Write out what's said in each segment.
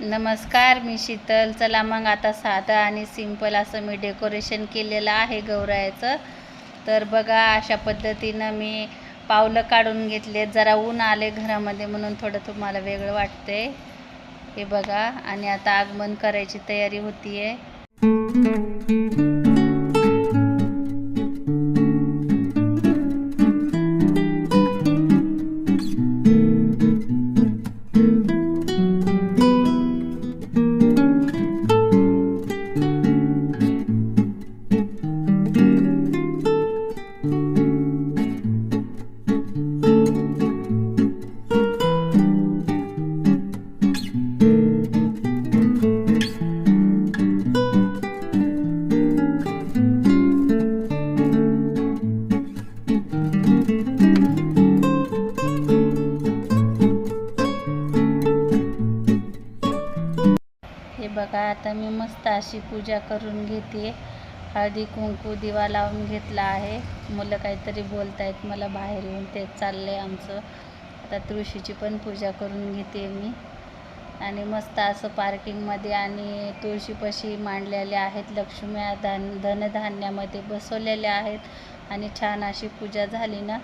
नमस्कार मी शीतल. चला मग आता साधं आणि सिंपल असं मी डेकोरेशन केलेलं आहे गौरायाचं. तर बघा अशा पद्धतीनं मी पावलं काढून घेतले जरा ऊन आले घरामध्ये म्हणून थोडं तुम्हाला वेगळं वाटते हे बघा आणि आता आगमन करायची तयारी होती आहे हे बघा आता मी मस्त अशी पूजा करून घेते. हळदी कुंकू दिवा लावून घेतला आहे. मुलं काहीतरी बोलतायत मला बाहेर येऊन तेच चाललंय आमचं. आता तुळशीची पण पूजा करून घेते मी. आणि मस्त असं पार्किंगमध्ये आणि तुळशीपाशी मांडलेले आहेत लक्ष्म्या धान धनधान्यामध्ये बसवलेल्या आहेत. आणि छान अशी पूजा झाली ना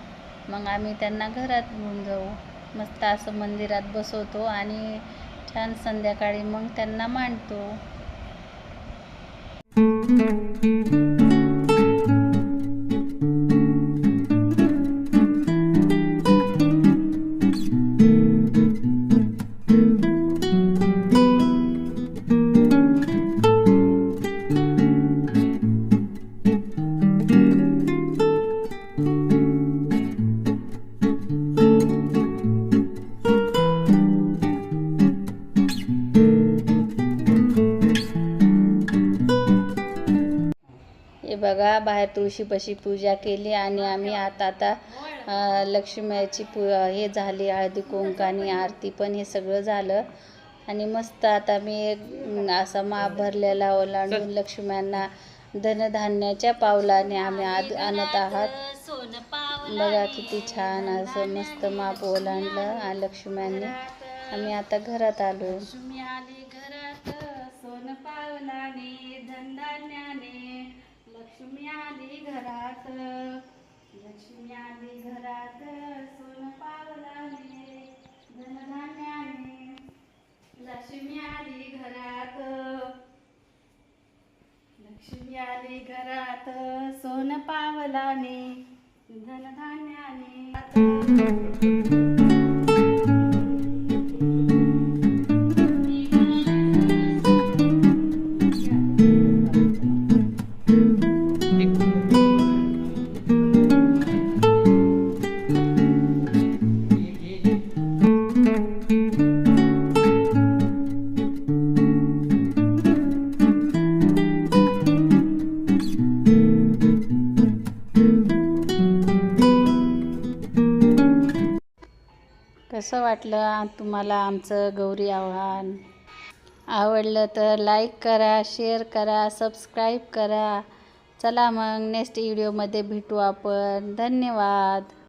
मग आम्ही त्यांना घरात घेऊन जाऊ. मस्त असं मंदिरात बसवतो आणि छान संध्याकाळी मग त्यांना मांडतो. बघा बाहेर तुळशीपाशी पूजा केली आणि आम्ही आता आता अ, लक्ष्मीची पू हे झाली हळदी कुंकानी आरती पण हे सगळं झालं. आणि मस्त आता मी एक असा माप भरलेला ओलांडून लक्ष्म्यांना धनधान्याच्या पावलाने आम्ही आद आणत आहात. बघा किती छान असं मस्त माप ओलांडलं आ लक्ष्म्यांनी आम्ही आता घरात आलो. लक्ष्मी आली घरात. लक्ष्मी आली घरात सोन पावलाने धनधान्याने. लक्ष्मी आली घरात. लक्ष्मी आली घरात सोन पावलाने धनधान्याने. कसं वाटलं तुम्हाला आमचं गौरी आव्हान? आवडलं तर लाईक करा शेअर करा सबस्क्राईब करा. चला मग नेक्स्ट व्हिडिओमध्ये भेटू आपण. धन्यवाद.